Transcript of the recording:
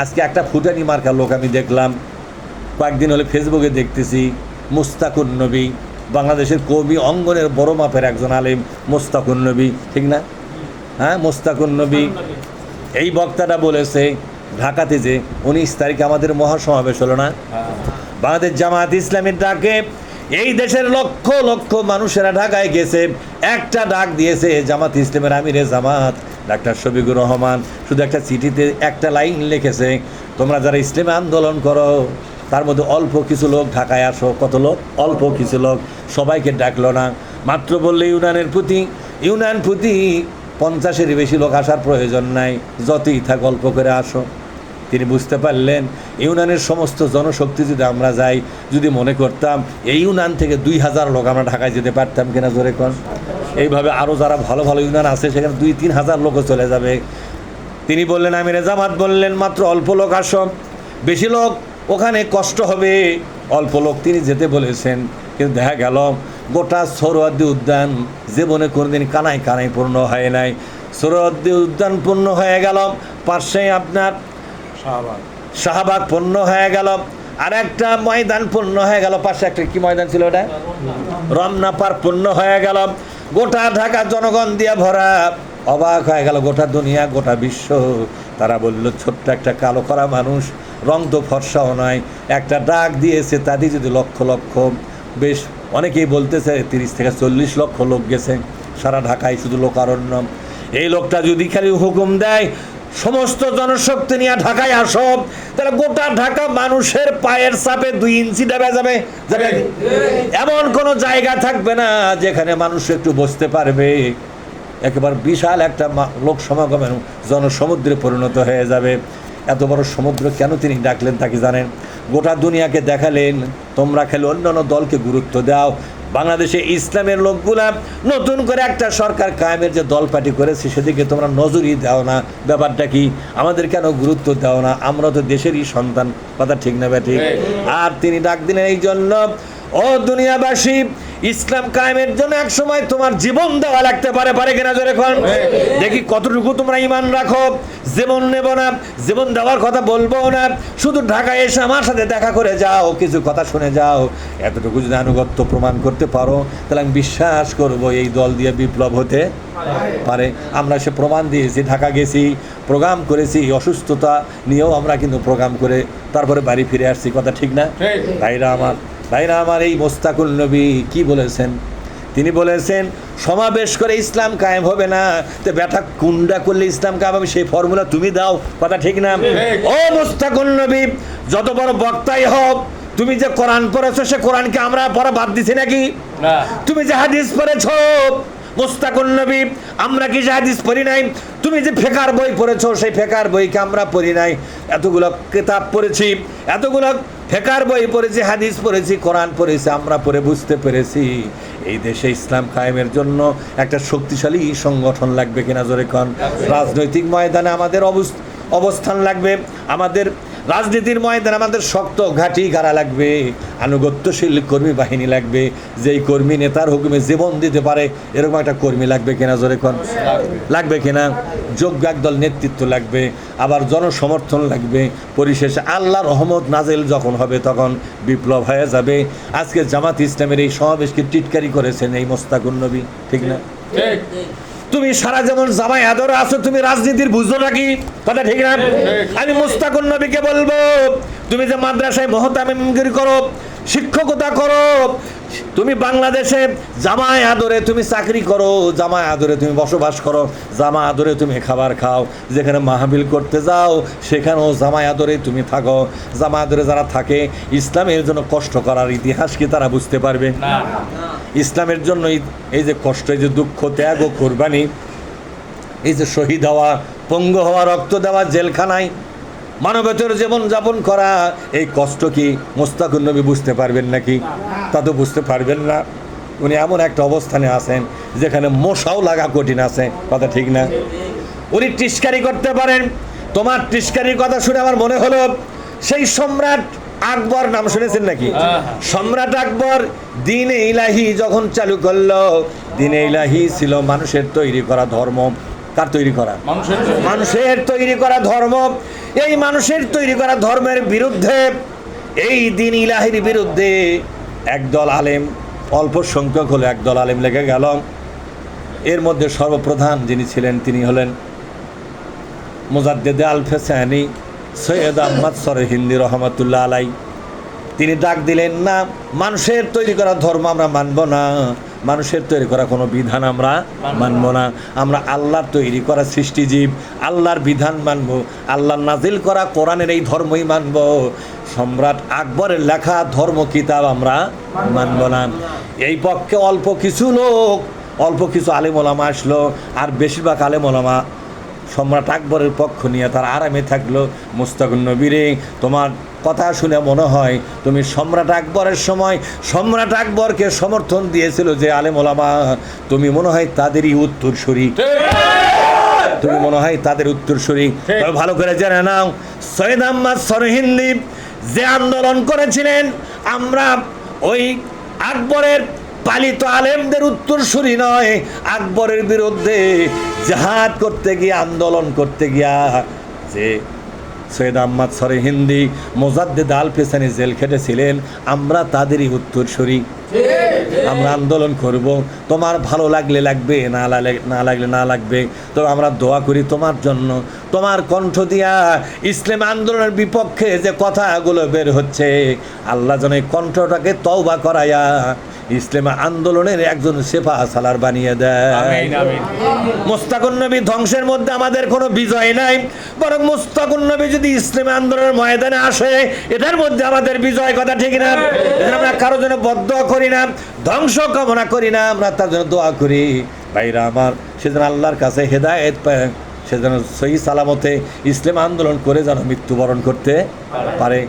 আজকে একটা ফুটানি মার্কার লোক আমি দেখলাম। কয়েকদিন হলে ফেসবুকে দেখতেছি মুস্তাকুর নবী বাংলাদেশের কবি অঙ্গনের বড় মাপের একজন আলেম মোস্তাকুর নবী ঠিক না? হ্যাঁ মোস্তাকুর নবী। এই বক্তাটা বলেছে ঢাকাতে যে উনিশ তারিখে আমাদের মহাসমাবেশ হলো না? বাংলাদেশ জামাত ইসলামের ডাকে। এই দেশের লক্ষ লক্ষ মানুষেরা ঢাকায় গেছে। একটা ডাক দিয়েছে জামাত ইসলামের আমিরে জামাত। ডাক্তার শফিকুর রহমান, শুধু একটা চিঠিতে একটা লাইন লিখেছে, তোমরা যারা ইসলামী আন্দোলন করো, তার মধ্যে অল্প কিছু লোক ঢাকায় আসো। কত লোক? অল্প কিছু লোক, সবাইকে ডাকলো না। মাত্র বললে ইউনানের প্রতি ইউনান প্রতি পঞ্চাশের বেশি লোক আসার প্রয়োজন নাই, যতই থাক অল্প করে আসো। তিনি বুঝতে পারলেন, ইউনানের সমস্ত জনশক্তি যদি আমরা যাই, যদি মনে করতাম, এই ইউনান থেকে দুই হাজার লোক আমরা ঢাকায় যেতে পারতাম কিনা জোরে কর এইভাবে আরও যারা ভালো ভালো ইউনান আছে সেখানে দুই তিন হাজার লোকও চলে যাবে। তিনি বললেন আমি রেজামাত বললেন মাত্র অল্প লোক আসো। বেশি লোক ওখানে কষ্ট হবে। অল্প লোক তিনি যেতে বলেছেন কিন্তু দেখা গেল গোটা সৌরওয়ার্দী উদ্যান জীবনে কোনোদিন কানায় কানায় পূর্ণ হয় নাই। সৌরওয়ার্দী উদ্যান পূর্ণ হয়ে গেল পাশে আপনার শাহবাগ। শাহবাগ পূর্ণ হয়ে গেল। আর একটা ময়দান পূর্ণ হয়ে গেল, পাশে একটা কি ময়দান ছিল ওটা? রমনা পার পূর্ণ হয়ে গেল। গোটা ঢাকা জনগণ দিয়ে ভরা, অবাক হয়ে গেল গোটা দুনিয়া, গোটা বিশ্ব। তারা বলল, ছোট্ট একটা কালো করা মানুষ, রং তো ফর্সাও নয়। একটা ডাক দিয়েছে তাদের যদি লক্ষ লক্ষ। বেশ, অনেকেই বলতেছে, তিরিশ থেকে চল্লিশ লক্ষ লোক গেছে। সারা ঢাকায় শুধু লোকারণ্য। এই লোকটা যদি খালি হুকুম দেয় সমস্ত জনশক্তি নিয়ে ঢাকায় আসো। তাহলে গোটা ঢাকা মানুষের পায়ের চাপে দুই ইঞ্চি দেবে যাবে এমন কোনো জায়গা থাকবে না যেখানে মানুষ একটু বসতে পারবে। একেবারে বিশাল একটা লোক সমাগমের জনসমুদ্রে পরিণত হয়ে যাবে। এত বড় সমুদ্র কেন তিনি ডাকলেন তাকে জানেন? গোটা দুনিয়াকে দেখালেন, তোমরা খেলে অন্যান্য দলকে গুরুত্ব দাও বাংলাদেশে ইসলামের লোকগুলা নতুন করে একটা সরকার কায়েমের যে দল পার্টি করেছে সেদিকে তোমরা নজরই দাও না। ব্যাপারটা কি? আমাদের কেন গুরুত্ব দাও না? আমরা তো দেশেরই সন্তান। কথা ঠিক না ব্যাটি আর তিনি ডাক দিলেন এই জন্য ও দুনিয়াবাসী ইসলাম কায়েমের জন্য এক সময় তোমার জীবন দেওয়া লাগতে পারে পারে কিনা জোরে কোন? দেখি কতটুকু তোমরা ইমান রাখো। জীবন নেব না জীবন দেওয়ার কথা বলব না। শুধু ঢাকায় এসে আমার সাথে দেখা করে যাও কিছু কথা শুনে যাও। এতটুকু যদি আনুগত্য প্রমাণ করতে পারো তাহলে আমি বিশ্বাস করব এই দল দিয়ে বিপ্লব হতে পারে। আমরা সে প্রমাণ দিয়েছি ঢাকা গেছি প্রোগ্রাম করেছি অসুস্থতা নিয়েও আমরা কিন্তু প্রোগ্রাম করে তারপরে বাড়ি ফিরে আসছি কথা ঠিক না? ভাইরা আমার ভাইরা আমার এই মোস্তাকুল নবী কি বলেছেন? তিনি বলেছেন সমাবেশ করে ইসলাম কায়েম হবে না। তো ব্যাটা কুন্ডা করলে ইসলাম কায়েম হবে সেই ফর্মুলা তুমি দাও কথা ঠিক না? ও মোস্তাকুল নবী যত বড় বক্তাই হোক তুমি যে কোরআন পড়েছো সে কোরআনকে আমরা পড়া বাদ দিছি নাকি? তুমি যে হাদিস পড়েছো মুস্তাকুন আমরা কি যে হাদিস পড়ি নাই? তুমি যে ফেকার বই পড়েছো, সেই ফেকার বইকে আমরা পড়ি নাই। এতগুলো কিতাব পড়েছি, এতগুলো ফেকার বই পড়েছি, হাদিস পড়েছি, কোরআন পড়েছি, আমরা পড়ে বুঝতে পেরেছি। এই দেশে ইসলাম কায়েমের জন্য একটা শক্তিশালী সংগঠন লাগবে কিনা জোরে কন? রাজনৈতিক ময়দানে আমাদের অবস- অবস্থান লাগবে, আমাদের রাজনীতির ময়দানে আমাদের শক্ত ঘাঁটি গাড়া লাগবে, আনুগত্যশীল কর্মী বাহিনী লাগবে, যেই কর্মী নেতার হুকুমে জীবন দিতে পারে, এরকম একটা কর্মী লাগবে কিনা জোরে কোন? লাগবে কিনা? যোগ্য একদল নেতৃত্ব লাগবে, আবার জনসমর্থন লাগবে, পরিশেষে আল্লাহ রহমত নাজেল যখন হবে তখন বিপ্লব হয়ে যাবে। আজকে জামাত ইসলামের এই সমাবেশকে টিটকারি করেছেন এই মোস্তাকুন নবী, ঠিক না? ঠিক। তুমি সারা যেমন জামাই আদর আছো, তুমি রাজনীতির বুঝো নাকি কথা ঠিক না? আমি মুস্তাকুন নবীকে বলব, তুমি যে মাদ্রাসায় মহতামিমগিরি করো, শিক্ষকতা করো তুমি বাংলাদেশে জামাই আদরে তুমি চাকরি করো জামাই আদরে তুমি বসবাস করো জামা আদরে তুমি খাবার খাও যেখানে মাহবিল করতে যাও সেখানেও জামাই আদরে তুমি থাকো। জামা আদরে যারা থাকে ইসলামের জন্য কষ্ট করার ইতিহাস কি তারা বুঝতে পারবে? ইসলামের জন্য এই যে কষ্ট এই যে দুঃখ ত্যাগ ও কোরবানি এই যে শহীদ হওয়া পঙ্গু হওয়া রক্ত দেওয়া জেলখানায় মানবতের জীবন যাপন করা এই কষ্ট কি মোস্তাকুর নবী বুঝতে পারবেন নাকি? তা তো বুঝতে পারবেন না। উনি এমন একটা অবস্থানে আছেন যেখানে মশাও লাগা কঠিন আছে। কথা ঠিক না? উনি টিস্কারি করতে পারেন। তোমার টিস্কারির কথা শুনে আমার মনে হলো সেই সম্রাট আকবর নাম শুনেছেন নাকি? হ্যাঁ। সম্রাট আকবর দিনে ইলাহি যখন চালু করল দিনে ইলাহি ছিল মানুষের তৈরি করা ধর্ম। কার তৈরি করা? মানুষের তৈরি করা ধর্ম। এই মানুষের তৈরি করা ধর্মের বিরুদ্ধে, এই দিন ইলাহির বিরুদ্ধে একদল আলেম, অল্প সংখ্যক হলে একদল আলেম লেগে গেল। এর মধ্যে সর্বপ্রধান যিনি ছিলেন, তিনি হলেন মুজাদ্দেদে আল ফেসানি সৈয়দ আহমদ সরে হিন্দি রহমতুল্লাহ আলাই তিনি ডাক দিলেন, না, মানুষের তৈরি করা ধর্ম আমরা মানব না। মানুষের তৈরি করা কোনো বিধান আমরা মানব না। আমরা আল্লাহর তৈরি করা সৃষ্টিজীব, আল্লাহর বিধান মানব আল্লাহর নাজিল করা কোরআনের এই ধর্মই মানব। সম্রাট আকবরের লেখা ধর্ম কিতাব আমরা মানব না। এই পক্ষে অল্প কিছু লোক, অল্প কিছু আলেমোলামা আসলো, আর বেশিরভাগ আলেমোলামা সম্রাট আকবরের পক্ষ নিয়ে তার আরামে থাকল মুস্তাকুন নবীরে। তোমার কথা শুনে মনে হয় তুমি সম্রাট আকবরের সময়। সম্রাট আকবরকে সমর্থন দিয়েছিল যে আলেম ওলামা তুমি মনে হয় তাদেরই উত্তরসূরি। তুমি মনে হয় তাদের উত্তরসূরি। তবে ভালো করে জেনে নাও সৈয়দ আহমদ সরহিন্দি যে আন্দোলন করেছিলেন আমরা ওই আকবরের পালিত আলেমদের উত্তরসূরি নয় আকবরের বিরুদ্ধে জাহাদ করতে গিয়ে, আন্দোলন করতে গিয়া যে সৈয়দ আহমদ সরে হিন্দি মোজাদ্দেদ আল পেসানি জেল খেটেছিলেন, আমরা তাদেরই উত্তর উত্তরসূরি। আমরা আন্দোলন করব। তোমার ভালো লাগলে লাগবে, না লাগলে না লাগলে না লাগবে। তবে আমরা দোয়া করি তোমার জন্য। তোমার কণ্ঠ দিয়া ইসলাম আন্দোলনের বিপক্ষে যে কথাগুলো বের হচ্ছে, আল্লাহ যেন এই কণ্ঠটাকে তওবা করায়া ইসলাম আন্দোলনের একজন সেফা সালার বানিয়ে দেয়। মোস্তাকুন নবী ধ্বংসের মধ্যে আমাদের কোনো বিজয় নাই। বরং মোস্তাকুন নবী যদি ইসলামী আন্দোলনের ময়দানে আসে এটার মধ্যে আমাদের বিজয় কথা ঠিক না। আমরা কারও জন্য বদ্ধ করি না ধ্বংস কামনা করি না আমরা তার জন্য দোয়া করি। ভাইরা আমার সেজন্য আল্লাহর কাছে হেদায়েত পায় সেজন্য সহি সালামতে ইসলাম আন্দোলন করে যেন মৃত্যুবরণ করতে পারে।